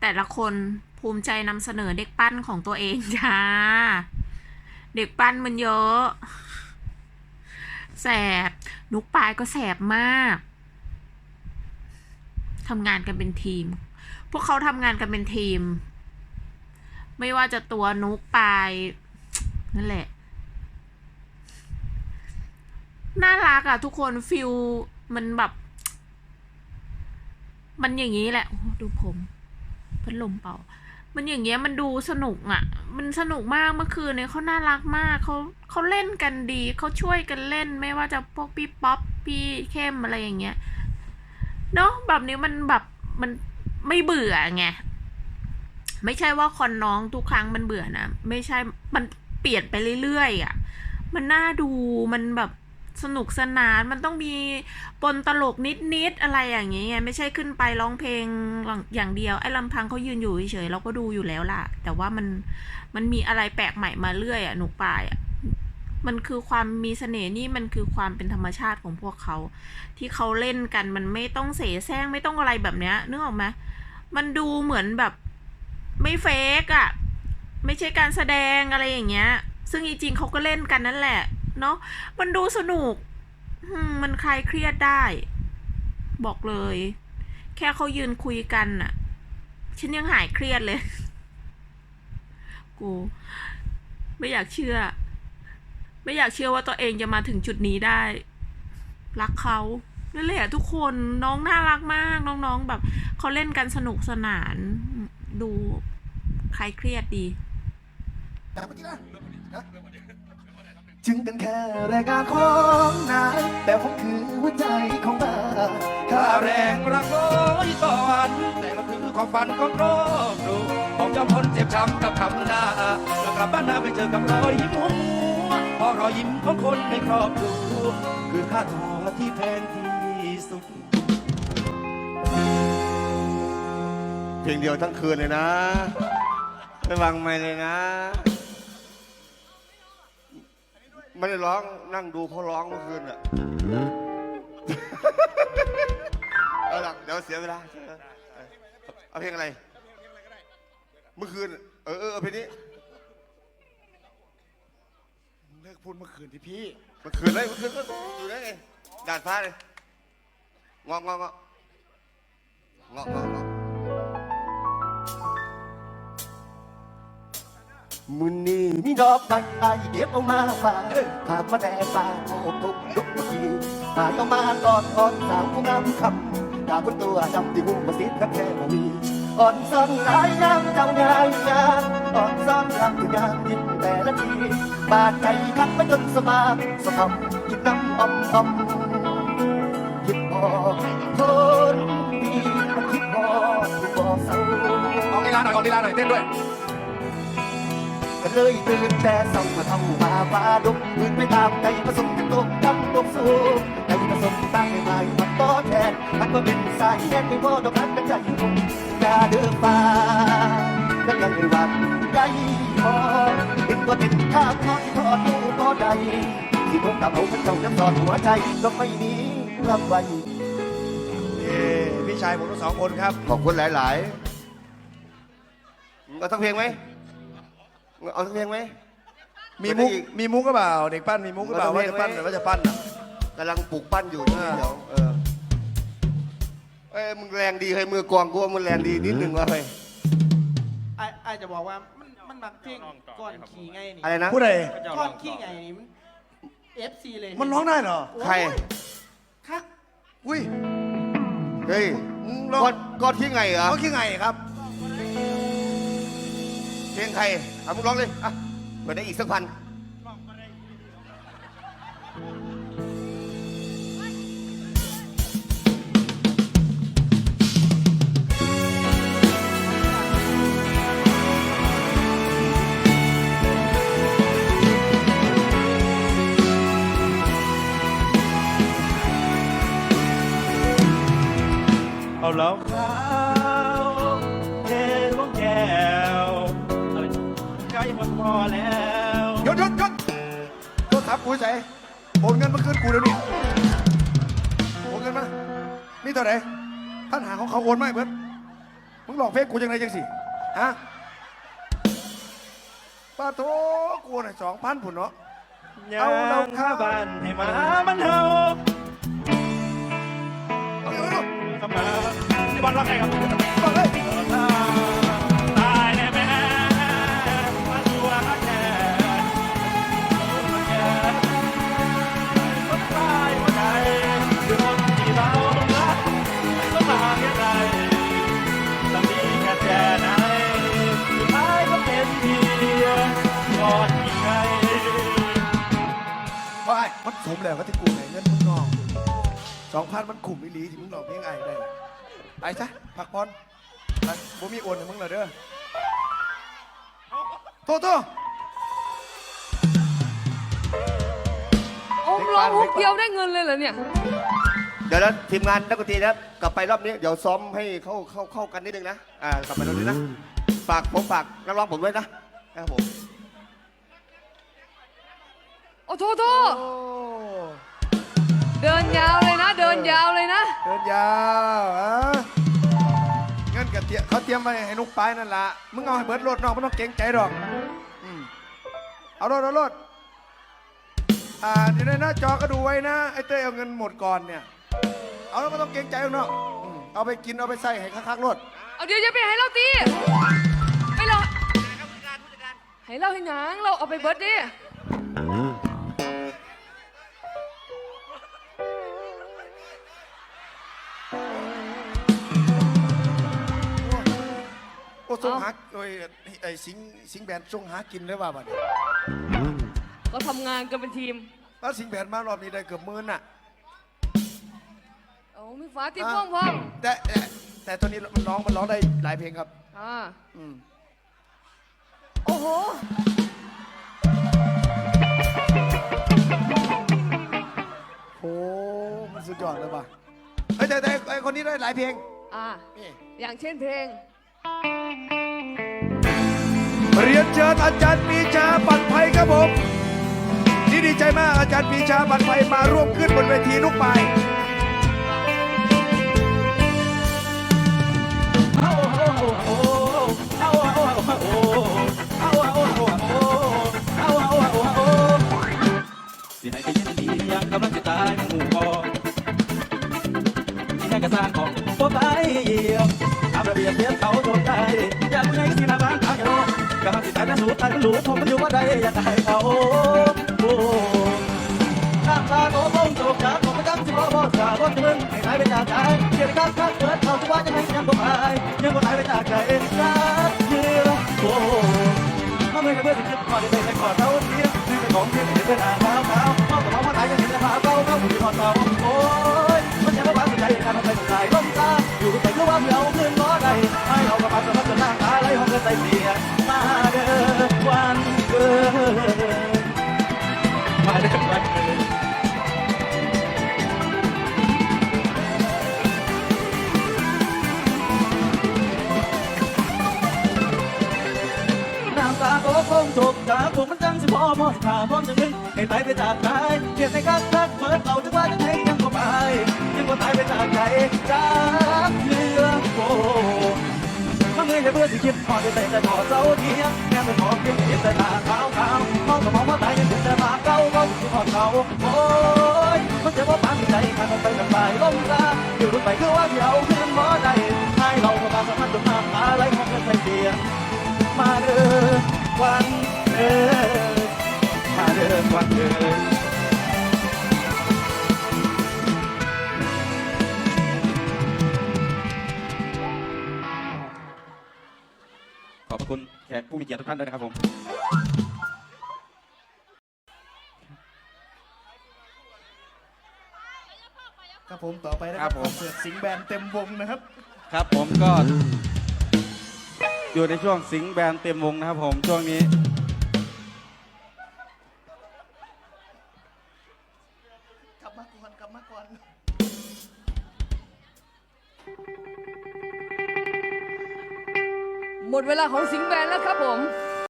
แต่ละคนภูมิใจนำเสนอเด็กปั้นของตัวเองจ้า เด็กปั้นมันเยอะ แสบ นุกปลายก็แสบมากทำงานกันเป็นทีม พวกเขาทำงานกันเป็นทีม ไม่ว่าจะตัวนุกปลายนั่นแหละ น่ารักอะทุกคนฟิลมันแบบ มันอย่างนี้แหละ ดูผม พัดลมเป่า มันอย่างเงี้ยมันดูสนุกอะ่ะ มันสนุกมากเมื่อคืนเนี่ยเขาน่ารักมากเขาเขาเล่นกันดีเขาช่วยกันเล่นไม่ว่าจะพวกพี่ป๊อปพี่เข้มอะไรอย่างเงี้ยเนาะแบบนี้มันแบบมันไม่เบื่อไงไม่ใช่ว่าคอนน้องทุกครั้งมันเบื่อนะ ไม่ใช่มันเปลี่ยนไปเรื่อยๆอะ่ะ มันน่าดูมันแบบ สนุกสนานมันต้องมีปนตลกนิดๆอะไรอย่างเงี้ยไม่ใช่ขึ้นไปร้องเพลงอย่างเดียวไอ้ลำพังเขายืนอยู่เฉยๆเราก็ดูอยู่แล้วล่ะ แต่ว่ามันมันมีอะไรแปลกใหม่มาเรื่อยอะหนุกปายอะมันคือความมีเสน่ห์นี่มันคือความเป็นธรรมชาติของพวกเขา ที่เขาเล่นกันมันไม่ต้องเสแสร้งไม่ต้องอะไรแบบเนี้ยนึกออกไหมมันดูเหมือนแบบไม่เฟกอะ ไม่ใช่การแสดงอะไรอย่างเงี้ย ซึ่งจริงๆเขาก็เล่นกันนั่นแหละ เนาะมันดูสนุกอืมมันคลายเครียดได้ บอกเลย แค่เขายืนคุยกันน่ะฉันยังหายเครียดเลย กู ไม่อยากเชื่อ ไม่อยากเชื่อว่าตัวเองจะมาถึงจุดนี้ได้ รักเขานั่นแหละทุกคนน้องน่ารักมาก น้องๆ แบบเขาเล่นกันสนุกสนาน ดูคลายเครียดดี จึงเป็นแค่แรายการของนายแต่ผมคือหัวใจของบ้านค่าค่าแรงรักร้อยต่อวันแต่ก็คือความฝันของครอบครัวของเจ้าพลเจ็บช้ำกับคำหน้าแล้วกลับบ้านนาไปเจอกับรอยยิ้มหัวเพราะรอยยิ้มของคนในครอบครัวคือค่าตัวที่แพงที่สุด เพลงเดียวทั้งคืนเลยนะไม่วางไม่เลยนะ ไม่ได้ร้องนั่งดูเขาร้องเมื่อคืนอะเอาละเดี๋ยวเสียเวลาเสียเวลาเอาเพลงอะไร เมื่อคืน เออเออเอาเพลงนี้เลิกพูดเมื่อคืนที่พี่ เมื่อคืนเลยเมื่อคืนก็อยู่ได้ไงด่านฟ้าเลยงอกงอกงอกงอกงอก มุนนี้มีดอกไม้ไอเก็บเอามาฝากถามมาแต่ฝากโอ้ตุกลุกเมื่อกี้หายเอามาตอนอ่อนสาวผู้งามคำดาบนตัวจำที่หูมาสิทธิ์แค่บ่มีอ่อนซ่อนหลายน้ำเจ้างานงานอ่อนซ่อนรำทุกอย่างยิ้มแต่ละทีบาดใจพักมาจนสบายสภาพคิดน้ำอมอ่อมคิดพอทนดีมันคิดพอกบอเศร้าออกลีลาหน่อยออกลีลาหน่อยเต้นด้วย ก็เลยตื่นแต่ส่องมาท่องมาฟ้าดุกตื่นไปตามใจผสมกันตกทำตกสู้ใจผสมตั้งให้มาอยู่มันต่อแทนมันก็เป็นสายแยกไม่พอดอกนันกันใจคงอย่าเดินฟ้าก็ยังไม่หวั่นใจพอเป็นตัวเป็นข้างทอดที่ทอดอยู่พอใดที่ผมกับเอาเป็นเจ้าจะสอนหัวใจก็ไม่มีรับไว้เอ้พี่ชายผมทั้งสองคนครับ ขอบคุณหลาย ๆ เอาทั้งเพลงไหม เอาทั้งเพลงไหม มีมุกไม่ได้อีก มีมุกก็เปล่าเด็กปั้นมีมุกก็เปล่ามันว่าต้องจะปั้นเพลงไหมหรือว่าจะปั้นอะกำลังปลูกปั้นอยู่นี่อ่าเดี๋ยวเออเอ้ยมึงแรงดีเฮ้ยมือกองกูว่ามึงแรงดีนิดนึงวะเฮ้ยไอ้ไอ้จะบอกว่ามันมันมักเพลงก่อนขี่ไงนี่อะไรนะ ผู้ใดก่อนขี่ไงนี่มันเอฟซีเลยมันร้องได้เหรอโอ้ยใคร คักอุ้ย เฮ้ยมึงร้องกอดกอดที่ไงเหรอเขาคิดไงครับเพล งใครเอามึงร้องเลยอะเปิดได้อีกสักพันเอาแล้วขาว โทรศัพท์กูใส่โอนเงินมาคืนกูเดี๋ยวนี้โอนเงินมามีเท่าไหร่ท่านหาของเขาโอนมาให้เพิ่นโมึงหลอกเพลงกูยังไงจังสิฮะป้าโทกูน่ะสองพันผุนเนาะเอาเราข้าบ้านให้มามันเฮาเอาเอาเอาทำมาที่บ้านรักใครครับเอาเลย มันสมแล้วก็ที่กูไหนเงินมึงนองสองพันมันขุมอีหลีที่มึงหลอกเพลงไอ้ได้ไปซะพักผ่อนไปบ่มีโอนให้มึงแล้วเด้อโทษโทษโอ้ร้องฮุกเดียวได้เงินเลยเหรอเนี่ย เดี๋ยวนะทีมงานนักดนตรีนะครับกลับไปรอบนี้เดี๋ยวซ้อมให้เข้าเข้าเข้ากันนิดนึงนะอ่ากลับไปรอบนี้นะฝากผมฝากนักร้องผมด้วยนะนะครับผม โอ้โทษโทษโอ้เดินยาวเลยนะ เดินยาวเลยนะ เดินยาวอะเงินกับเตรียเขาเตรียมไว้ให้นุกไปายนั่นละมึงเอาให้เบิร์ดรถน้องไม่ต้องเกรงใจหรอกอืมเอารถเอารถอ่าอยู่ในหน้าจอก็ดูไว้นะไอ้เต้ยเอาเงินหมดก่อนเนี่ย เอาแล้วไม่ต้องเกรงใจหรอกเนาะอืมเอาไปกินเอาไปใส่ให้คักๆรถเอาเดี๋ยวจะไปให้เราตีไปเราให้เราให้หยังเราเอาไปเบิร์ดดิ โอ้ส่งหาโอ้ยไอ้สิงสิงแบนส่งหากินเลยว่าบัดนี้เราทำงานกันเป็นทีมแล้วสิงแบนมารอบนี้ได้เกือบหมื่นน่ะเอามีฝาตีพ่วงพ่วงแต่แต่แต่ตัวนี้มันร้องมันร้องได้หลายเพลงครับอ่าอืมโอ้โหโอ้มันสุดยอดเลยว่ะเฮ้ยแต่แต่ไอ้คนนี้ได้หลายเพลงอ่านี่ อย่างเช่นเพลง เรียนเชิญอาจารย์ปีชาปัดไฟครับผมนี่ดีใจมากอาจารย์ปีชาปัดไฟมาร่วมขึ้นบนเวทีลูกไม้สิให้ไปยินดียังกำลังจะตายหมู่กอที่แม่กระสร้างของพวกไปเยี่ยมตาระเบียบเรียนเขา กำลังสิตายเป็นสูตายเป็นหลูผมมันอยู่ว่าใดอยากได้เขาโอ้ข้างทาโอ้ผมโจกจากผมประจำสิบ่บ่สารถมึงให้ตายไปจากใจเกียรติการคัดเปิดเขาทุกวันจะให้ยังบ่ตายยังบ่ตายไปจากใจรักเยื่อโอ้ถ้าไม่เคยเพื่อนสิคิดพอนได้ไปกอดเขาเทียบนี่เป็นของที่เป็นอ่างเท้าเท้าพ่อกับเขามาตายกันเห็นแต่พาเต้าเขาผู้ที่พอเต้าโอ้ยมันจะมาบ้านใจการทำไปสายล้มตาอยู่แต่ก็ว่าเพื่อเอาเงินล้อใดให้เรากับมันกับมันจนหน้าตาไหลห้องเงินใจเสีย งตกตาผมมันจังสิพอมอขาพร้อมจะนึงให้ตายไปจากตายเพียงในการทักเปิดเอาจะว่าจะให้ยังก็ไปยังก็ตายไปจากใจจากเรื่องโกถ้าเมื่อจะเพื่อสิคิดพอจะแต่แต่ขอเจ้าเทียงแม่ไม่ขอเพียงเห็นแต่ตาขาวขาวมองก็มองว่าตายยังเห็นแต่ตาเก่าเก่าที่พอเขาโอ้ยมันจะว่าปานใจขาดมันไปกับไปล้มตาอยู่รุ่นไปคือว่าที่เอาขึ้นหมอใดให้เราก็บางสมันจนน้ำตาไหลของเงินใส่เสียมาเด้อวัน อมาเด้อวันเด้อขอบพระคุณแขกผู้มีเกียรติทุกท่านด้วยนะครับผม ครับผมต่อไปนะครับคอนเสิร์ตสิงห์แบนเต็มวงนะครับ ครับผมก็ อยู่ในช่วงสิงห์แบนเต็มวงนะครับผมช่วงนี้ หม